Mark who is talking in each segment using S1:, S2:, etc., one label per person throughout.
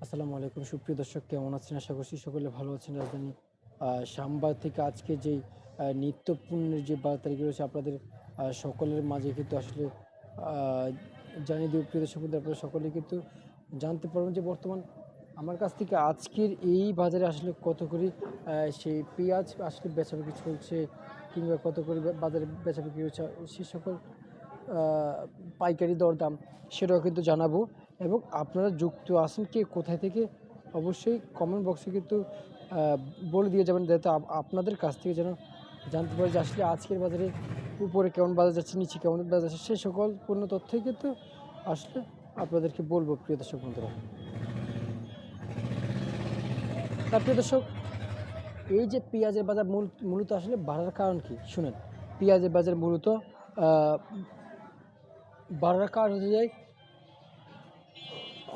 S1: আসসালামু আলাইকুম সুপ্রিয় দর্শক কেমন আছেন? আশা করছি সকলে ভালো আছেন রাজধানী শ্যামবাগ থেকে আজকে যে আহ, নিত্যপূর্ণের যে বারো রয়েছে আপনাদের সকলের মাঝে কিন্তু আসলে জানিয়ে দিব প্রিয় দর্শক আপনারা সকলে কিন্তু জানতে পারবেন যে বর্তমান আমার কাছ থেকে আজকের এই বাজারে আসলে কত করে সেই পেঁয়াজ আসলে বেচাবিক্রি চলছে কিংবা কত করে বাজারে বেচাবিক্রি হচ্ছে সে সকল পাইকারি দরদাম সেটাও কিন্তু জানাব। এবং আপনারা যুক্ত আছেন কে, কোথায় থেকে, অবশ্যই কমেন্ট বক্সে কিন্তু বলে দিয়ে যাবেন যাতে আপনাদের কাছ থেকে যেন জানতে পারি যে আসলে আজকের বাজারে উপরে কেমন বাজার যাচ্ছে, নিচে কেমন বাজার যাচ্ছে সেই সকল পূর্ণ তথ্যই কিন্তু আসলে আপনাদেরকে বলব, প্রিয় দর্শক বন্ধুরা। তার প্রিয় দর্শক, এই যে পেঁয়াজের বাজার মূল, মূলত আসলে বাড়ার কারণ কি? শুনেন, পেঁয়াজের বাজার মূলত বাড়ার কারণ হচ্ছে যায়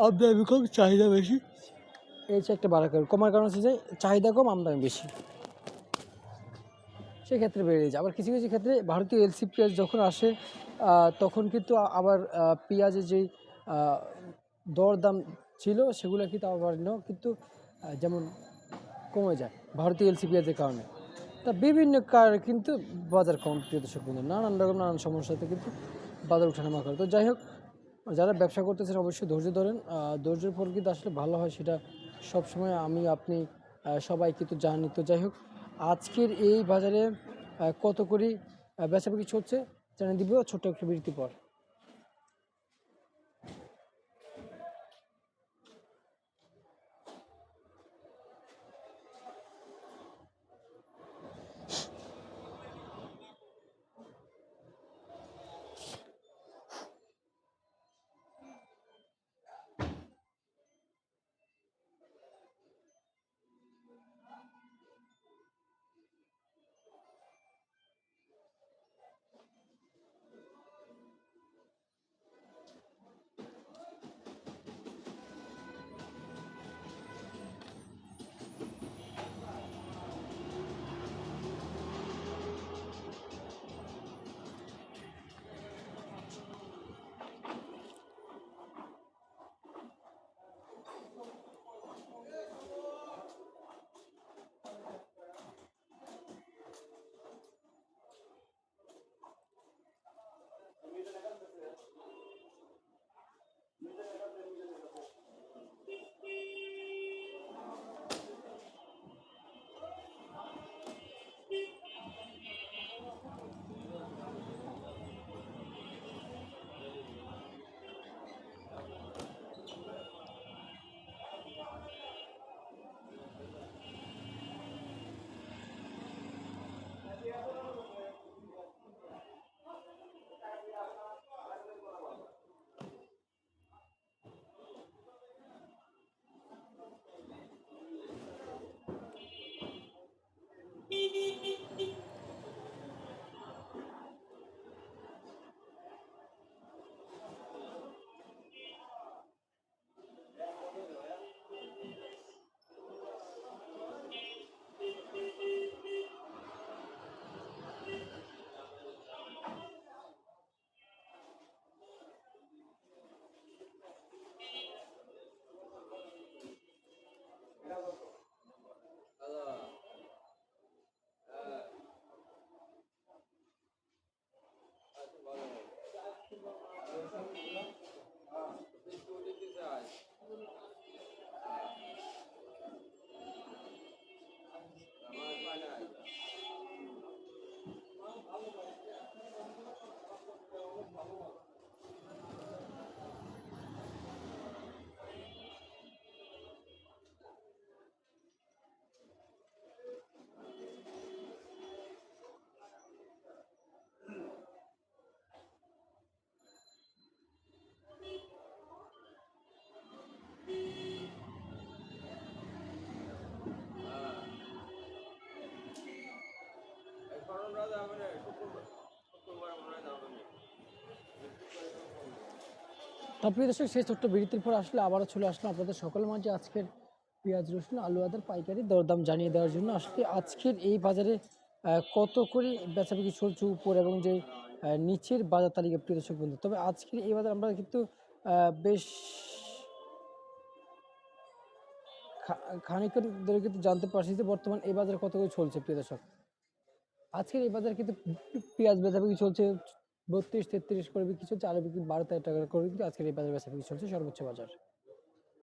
S1: আমদানি কম চাহিদা বেশি। এই হচ্ছে একটা বাড়ার কারণ। কমার কারণ হচ্ছে যে, চাহিদা কম, আমদানি বেশি। সেক্ষেত্রে বেড়ে যায়। আবার কিছু কিছু ক্ষেত্রে ভারতীয় এলসি পেঁয়াজ যখন আসে তখন কিন্তু আবার পেঁয়াজের যেই দরদাম ছিল, সেগুলো কিন্তু আবার কিন্তু যেমন কমে যায় ভারতীয় এলসি পেঁয়াজের কারণে। তা বিভিন্ন কারণে কিন্তু বাজার কম, প্রিয় দর্শক নানান রকম, নানান সমস্যাতে কিন্তু বাজার ওঠানামা করে। তো যাই হোক যারা ব্যবসা করতেছেন অবশ্যই ধৈর্য ধরেন। ধৈর্যের ফল কিন্তু আসলে ভালো হয় সেটা সবসময় আমি আপনি সবাই কিন্তু জানি তো যাই হোক আজকের এই বাজারে কত করে আহ, বেচাবিক্রি চলছে জানিয়ে দিব ছোট্ট একটা বৃত্তি পর। তারপরে দর্শক, সেই ছোট্ট বিরতির পর আসলে আবারও চলে আসলাম আপনাদের সকলের মাঝে আজকের পেঁয়াজ রসুন আলু আদার পাইকারি দরদাম জানিয়ে দেওয়ার জন্য। আসলে আজকের এই বাজারে কত করে বেচাবিক্রি চলছে উপর এবং যে নিচের বাজার তালিকা প্রিয় দর্শক বন্ধু? তবে আজকের এই বাজার আমরা কিন্তু বেশ খানিকক্ষণ ধরে কিন্তু জানতে পারছি যে বর্তমান এই বাজারে কত করে চলছে প্রিয় দর্শক। আজকের এই বাজারে কিন্তু পেঁয়াজ বেচা বিক্রি চলছে বত্রিশ তেত্রিশ করে বিক্রি চলছে, আলু বিক্রি বারো তেরো টাকা করে কিন্তু আজকের এই বাজার বেচা বিক্রি চলছে সর্বোচ্চ বাজার।